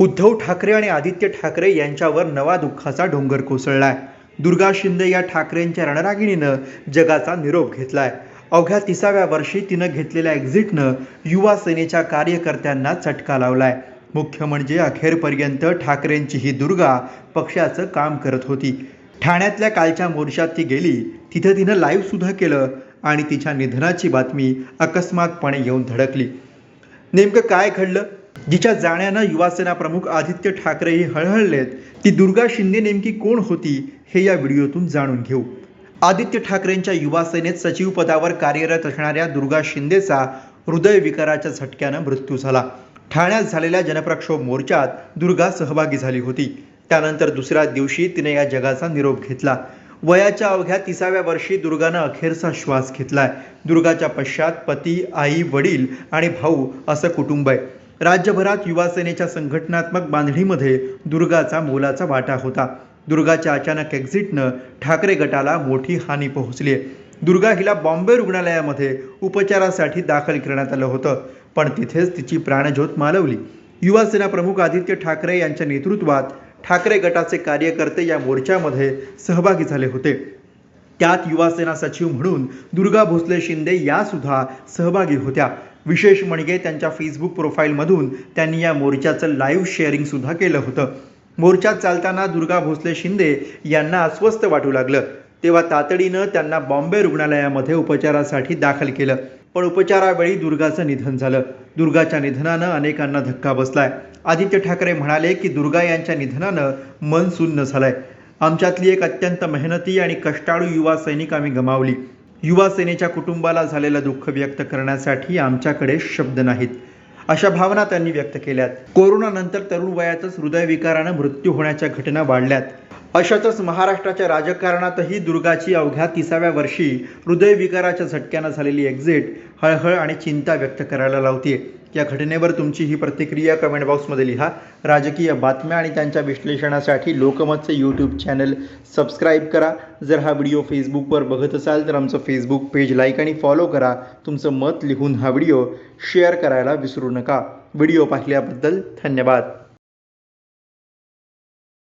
उद्धव ठाकरे आणि आदित्य ठाकरे यांच्यावर नवा दुःखाचा डोंगर कोसळलाय. दुर्गा शिंदे या ठाकरेंच्या रणरागिणीनं जगाचा निरोप घेतलाय. अवघ्या तिसाव्या वर्षी तिनं घेतलेल्या एक्झिटनं युवा सेनेच्या कार्यकर्त्यांना चटका लावलाय. मुख्य म्हणजे अखेरपर्यंत ठाकरेंची ही दुर्गा पक्षाचं काम करत होती. ठाण्यातल्या कालच्या मोर्चात ती गेली तिथं तिनं लाईव्ह सुद्धा केलं आणि तिच्या निधनाची बातमी अकस्मातपणे येऊन धडकली. नेमकं काय घडलं? जिच्या जाण्यानं युवासेना प्रमुख आदित्य ठाकरेही हळहळलेत ती दुर्गा शिंदे नेमकी कोण होती हे या व्हिडिओतून जाणून घेऊ. आदित्य ठाकरेंच्या युवासेनेत सचिव पदावर कार्यरत असणाऱ्या दुर्गा शिंदेचा हृदयविकाराच्या झटक्यानं मृत्यू झाला. ठाण्यात झालेल्या जनप्रक्षोभ मोर्चात दुर्गा सहभागी झाली होती. त्यानंतर दुसऱ्या दिवशी तिने या जगाचा निरोप घेतला. वयाच्या अवघ्या तिसाव्या वर्षी दुर्गानं अखेरचा श्वास घेतलाय. दुर्गाच्या पश्चात पती आई वडील आणि भाऊ असं कुटुंब आहे. राज्यभरात युवासेनेच्या संघटनात्मक बांधणीमध्ये दुर्गाचा मोलाचा वाटा होता. दुर्गाच्या अचानक एक्झिटनं ठाकरे गटाला मोठी हानी पोहोचली आहे दुर्गा हिला बॉम्बे रुग्णालयामध्ये उपचारासाठी दाखल करण्यात आलं होतं पण तिथेच तिची प्राणज्योत मालवली. युवासेना प्रमुख आदित्य ठाकरे यांच्या नेतृत्वात ठाकरे गटाचे कार्यकर्ते या मोर्चामध्ये सहभागी झाले होते. त्यात युवासेना सचिव म्हणून दुर्गा भोसले शिंदे या सुद्धा सहभागी होत्या. विशेष म्हणजे त्यांच्या फेसबुक प्रोफाईलमधून त्यांनी या मोर्चाचं लाईव्ह शेअरिंगसुद्धा केलं होतं. मोर्चात चालताना दुर्गा भोसले शिंदे यांना अस्वस्थ वाटू लागलं. तेव्हा तातडीनं त्यांना बॉम्बे रुग्णालयामध्ये उपचारासाठी दाखल केलं. पण उपचारावेळी दुर्गाचं निधन झालं. दुर्गाच्या निधनानं अनेकांना धक्का बसलाय. आदित्य ठाकरे म्हणाले की दुर्गा यांच्या निधनानं मन सुन्न झालंय. आमच्यातली एक अत्यंत मेहनती आणि कष्टाळू युवा सैनिक आम्ही गमावली. युवा सेनेच्या कुटुंबाला झालेलं दुःख व्यक्त करण्यासाठी आमच्याकडे शब्द नाहीत अशा भावना त्यांनी व्यक्त केल्यात. कोरोनानंतर तरुण वयातच हृदयविकारानं मृत्यू होण्याच्या घटना वाढल्यात. अशातच महाराष्ट्राच्या राजकारणातही दुर्गाची अवघ्या तिसाव्या वर्षी हृदयविकाराच्या झटक्यानं झालेली एक्झिट हळहळ आणि चिंता व्यक्त करायला लावते या घटनेवर तुमची ही प्रतिक्रिया कमेंट बॉक्समध्ये लिहा. राजकीय बातम्या आणि त्यांच्या विश्लेषणासाठी लोकमतचे यूट्यूब चॅनल सबस्क्राईब करा. जर हा व्हिडिओ फेसबुकवर बघत असाल तर आमचं फेसबुक पेज लाईक आणि फॉलो करा. तुमचं मत लिहून हा व्हिडिओ शेअर करायला विसरू नका. व्हिडिओ पाहिल्याबद्दल धन्यवाद.